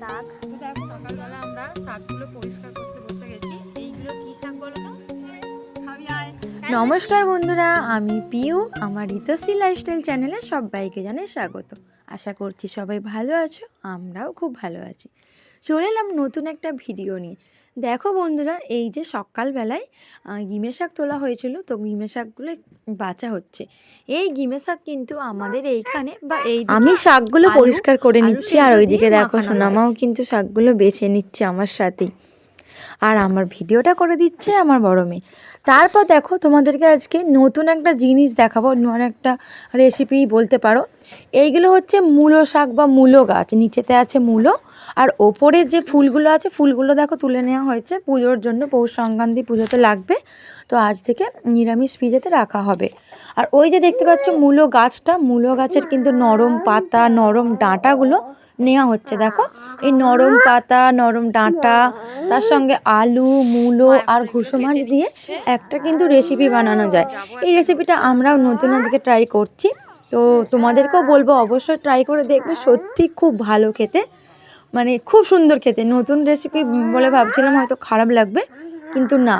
শাক। তো দেখো, সকালবেলা আমরা শাকগুলো পরিষ্কার করতে বসে গেছি। এইগুলো শাক বলো তো? নমস্কার বন্ধুরা, আমি পিউ। আমার ঋতশ্রী লাইফস্টাইল চ্যানেলে সবাইকে জানাই স্বাগত। আশা করছি সবাই ভালো আছো, আমরাও খুব ভালো আছি। চলে এলাম নতুন একটা ভিডিও নিয়ে। দেখো বন্ধুরা এই যে সকালবেলায় গিমে শাক তোলা হয়েছিল তো গিমে শাকগুলো বাঁচা হচ্ছে। এই গিমে শাক কিন্তু আমাদের এইখানে বা এই আমি শাকগুলো পরিষ্কার করে নিচ্ছি আর ওইদিকে দেখো। সোনামাও কিন্তু শাকগুলো বেছে নিচ্ছে আমার সাথেই। আর আমার ভিডিওটা করে দিচ্ছে আমার বড় মেয়ে। তারপর দেখো তোমাদেরকে আজকে নতুন একটা জিনিস দেখাবো নতুন একটা রেসিপি বলতে পারো। এইগুলো হচ্ছে মূলো শাক বা মূলো গাছ। নিচেতে আছে মূলো আর ওপরে যে ফুলগুলো আছে, ফুলগুলো দেখো তুলে নেওয়া হয়েছে। পুজোর জন্য পৌষ সংক্রান্তি পুজোতে লাগবে। তো আজ থেকে নিরামিষ ফ্রিজেতে রাখা হবে। আর ওই যে দেখতে পাচ্ছ মূলো গাছটা, মূলো গাছের কিন্তু নরম পাতা, নরম ডাঁটাগুলো নেওয়া হচ্ছে, দেখো। এই নরম পাতা, নরম ডাঁটা, তার সঙ্গে আলু, মূলো আর ঘুষো মাছ দিয়ে একটা কিন্তু রেসিপি বানানো যায়। এই রেসিপিটা আমরাও নতুন আজকে ট্রাই করছি। তো তোমাদেরকেও বলব অবশ্যই ট্রাই করে দেখবে, সত্যি খুব ভালো খেতে। মানে খুব সুন্দর খেতে। নতুন রেসিপি বলে ভাবছিলাম, হয়তো খারাপ লাগবে, কিন্তু না,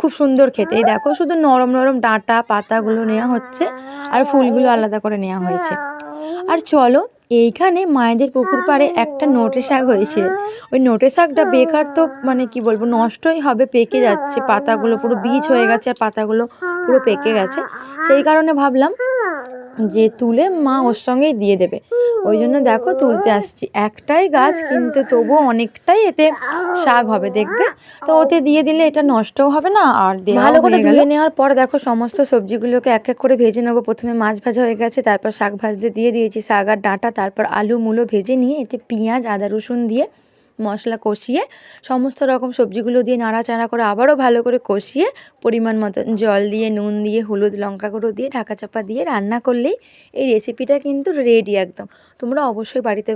খুব সুন্দর খেতে। এই দেখো, শুধু নরম নরম ডাঁটা, পাতাগুলো নেওয়া হচ্ছে, আর ফুলগুলো আলাদা করে নেওয়া হয়েছে। আর চলো, এইখানে মায়েদের পুকুর পাড়ে একটা নোটে শাক হয়েছে। ওই নোটে শাকটা বেকার তো মানে কি বলব, নষ্টই হবে, পেকে যাচ্ছে। পাতাগুলো পুরো বীজ হয়ে গেছে, আর পাতাগুলো পুরো পেকে গেছে। সেই কারণে ভাবলাম যে তুলে মা ওর সঙ্গেই দিয়ে দেবে। ওই জন্য দেখো তুলতে আসছি। একটাই গাছ কিন্তু তবুও অনেকটাই এতে শাক হবে দেখবে? তো ওতে দিয়ে দিলে এটা নষ্টও হবে না আর ভালো করে ধুয়ে নেওয়ার পর দেখো সমস্ত সবজিগুলোকে এক এক করে ভেজে নেব। প্রথমে মাছ ভাজা হয়ে গেছে তারপর শাক ভাজতে দিয়ে দিয়েছি শাক আর ডাঁটা তারপর আলু মূলো ভেজে নিয়ে এতে পেঁয়াজ আদা রসুন দিয়ে মশলা কষিয়ে সমস্ত রকম সবজিগুলো দিয়ে নাড়াচাড়া করে আবারও ভালো করে কষিয়ে পরিমাণ মতো জল দিয়ে, নুন দিয়ে, হলুদ লঙ্কা গুঁড়ো দিয়ে, ঢাকা চাপা দিয়ে রান্না করলেই এই রেসিপিটা কিন্তু রেডি একদম। তোমরা অবশ্যই বাড়িতে